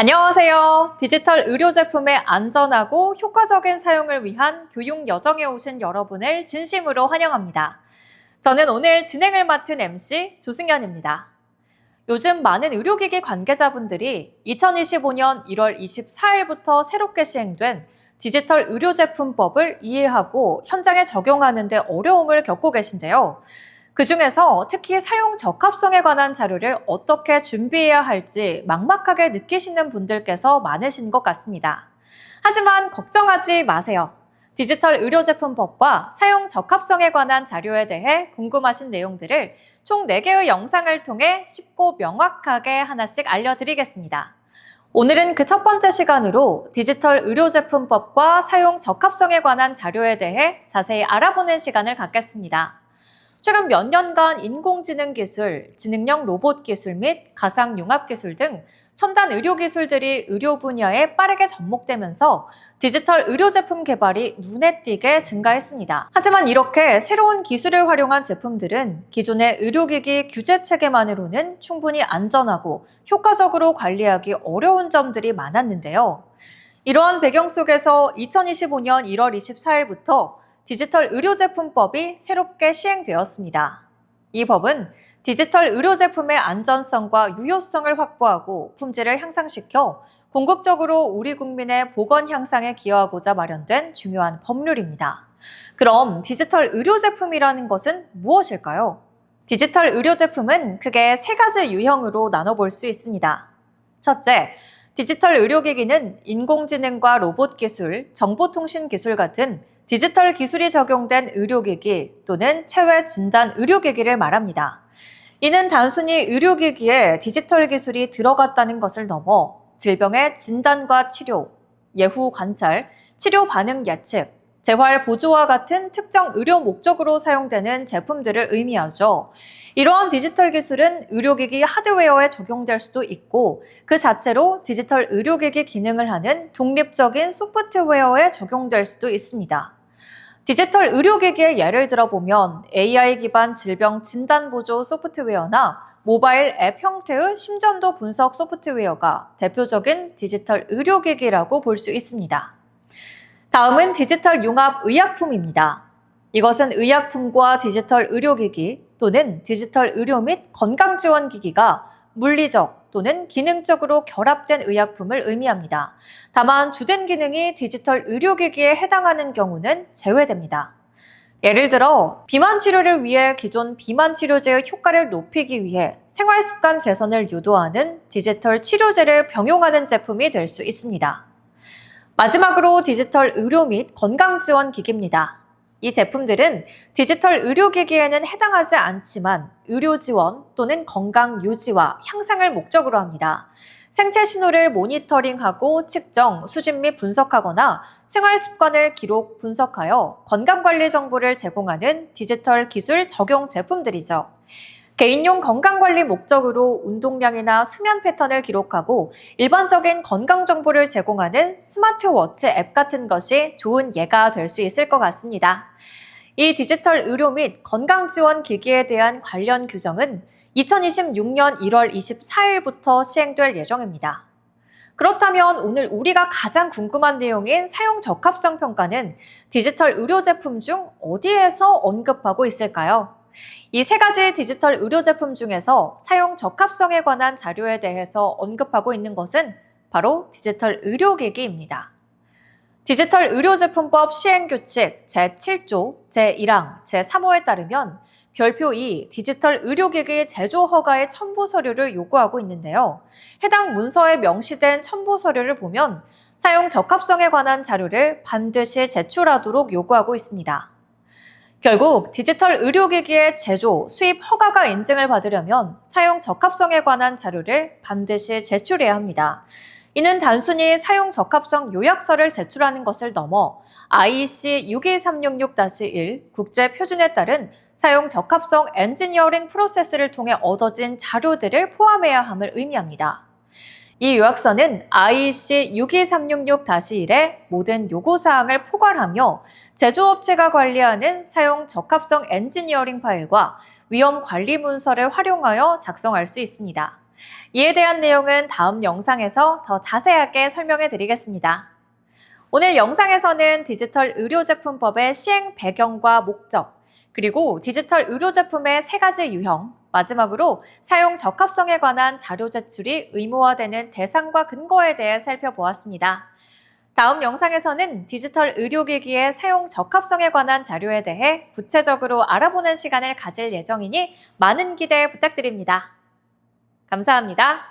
안녕하세요. 디지털 의료 제품의 안전하고 효과적인 사용을 위한 교육 여정에 오신 여러분을 진심으로 환영합니다. 저는 오늘 진행을 맡은 MC 조승현입니다. 요즘 많은 의료기기 관계자분들이 2025년 1월 24일부터 새롭게 시행된 디지털 의료제품법을 이해하고 현장에 적용하는 데 어려움을 겪고 계신데요. 그 중에서 특히 사용 적합성에 관한 자료를 어떻게 준비해야 할지 막막하게 느끼시는 분들께서 많으신 것 같습니다. 하지만 걱정하지 마세요. 디지털 의료제품법과 사용 적합성에 관한 자료에 대해 궁금하신 내용들을 총 4개의 영상을 통해 쉽고 명확하게 하나씩 알려드리겠습니다. 오늘은 그 첫 번째 시간으로 디지털 의료제품법과 사용 적합성에 관한 자료에 대해 자세히 알아보는 시간을 갖겠습니다. 최근 몇 년간 인공지능 기술, 지능형 로봇 기술 및 가상 융합 기술 등 첨단 의료 기술들이 의료 분야에 빠르게 접목되면서 디지털 의료 제품 개발이 눈에 띄게 증가했습니다. 하지만 이렇게 새로운 기술을 활용한 제품들은 기존의 의료기기 규제 체계만으로는 충분히 안전하고 효과적으로 관리하기 어려운 점들이 많았는데요. 이러한 배경 속에서 2025년 1월 24일부터 디지털 의료제품법이 새롭게 시행되었습니다. 이 법은 디지털 의료제품의 안전성과 유효성을 확보하고 품질을 향상시켜 궁극적으로 우리 국민의 보건 향상에 기여하고자 마련된 중요한 법률입니다. 그럼 디지털 의료제품이라는 것은 무엇일까요? 디지털 의료제품은 크게 세 가지 유형으로 나눠볼 수 있습니다. 첫째, 디지털 의료기기는 인공지능과 로봇 기술, 정보통신 기술 같은 디지털 기술이 적용된 의료기기 또는 체외 진단 의료기기를 말합니다. 이는 단순히 의료기기에 디지털 기술이 들어갔다는 것을 넘어 질병의 진단과 치료, 예후 관찰, 치료 반응 예측, 재활 보조와 같은 특정 의료 목적으로 사용되는 제품들을 의미하죠. 이러한 디지털 기술은 의료기기 하드웨어에 적용될 수도 있고 그 자체로 디지털 의료기기 기능을 하는 독립적인 소프트웨어에 적용될 수도 있습니다. 디지털 의료기기의 예를 들어보면 AI 기반 질병 진단 보조 소프트웨어나 모바일 앱 형태의 심전도 분석 소프트웨어가 대표적인 디지털 의료기기라고 볼 수 있습니다. 다음은 디지털 융합 의약품입니다. 이것은 의약품과 디지털 의료기기 또는 디지털 의료 및 건강지원기기가 물리적 또는 기능적으로 결합된 의약품을 의미합니다. 다만 주된 기능이 디지털 의료기기에 해당하는 경우는 제외됩니다. 예를 들어 비만 치료를 위해 기존 비만 치료제의 효과를 높이기 위해 생활 습관 개선을 유도하는 디지털 치료제를 병용하는 제품이 될 수 있습니다. 마지막으로 디지털 의료 및 건강 지원 기기입니다. 이 제품들은 디지털 의료기기에는 해당하지 않지만 의료 지원 또는 건강 유지와 향상을 목적으로 합니다. 생체 신호를 모니터링하고 측정, 수집 및 분석하거나 생활 습관을 기록, 분석하여 건강관리 정보를 제공하는 디지털 기술 적용 제품들이죠. 개인용 건강관리 목적으로 운동량이나 수면 패턴을 기록하고 일반적인 건강 정보를 제공하는 스마트워치 앱 같은 것이 좋은 예가 될 수 있을 것 같습니다. 이 디지털 의료 및 건강 지원 기기에 대한 관련 규정은 2026년 1월 24일부터 시행될 예정입니다. 그렇다면 오늘 우리가 가장 궁금한 내용인 사용 적합성 평가는 디지털 의료 제품 중 어디에서 언급하고 있을까요? 이 세 가지 디지털 의료 제품 중에서 사용 적합성에 관한 자료에 대해서 언급하고 있는 것은 바로 디지털 의료기기입니다. 디지털 의료제품법 시행규칙 제7조 제1항 제3호에 따르면 별표 2 디지털 의료기기 제조 허가의 첨부 서류를 요구하고 있는데요. 해당 문서에 명시된 첨부 서류를 보면 사용 적합성에 관한 자료를 반드시 제출하도록 요구하고 있습니다. 결국 디지털 의료기기의 제조, 수입 허가가 인증을 받으려면 사용 적합성에 관한 자료를 반드시 제출해야 합니다. 이는 단순히 사용 적합성 요약서를 제출하는 것을 넘어 IEC 62366-1 국제 표준에 따른 사용 적합성 엔지니어링 프로세스를 통해 얻어진 자료들을 포함해야 함을 의미합니다. 이 요약서는 IEC 62366-1의 모든 요구사항을 포괄하며 제조업체가 관리하는 사용 적합성 엔지니어링 파일과 위험 관리 문서를 활용하여 작성할 수 있습니다. 이에 대한 내용은 다음 영상에서 더 자세하게 설명해 드리겠습니다. 오늘 영상에서는 디지털 의료제품법의 시행 배경과 목적, 그리고 디지털 의료제품의 세 가지 유형, 마지막으로 사용 적합성에 관한 자료 제출이 의무화되는 대상과 근거에 대해 살펴보았습니다. 다음 영상에서는 디지털 의료기기의 사용 적합성에 관한 자료에 대해 구체적으로 알아보는 시간을 가질 예정이니 많은 기대 부탁드립니다. 감사합니다.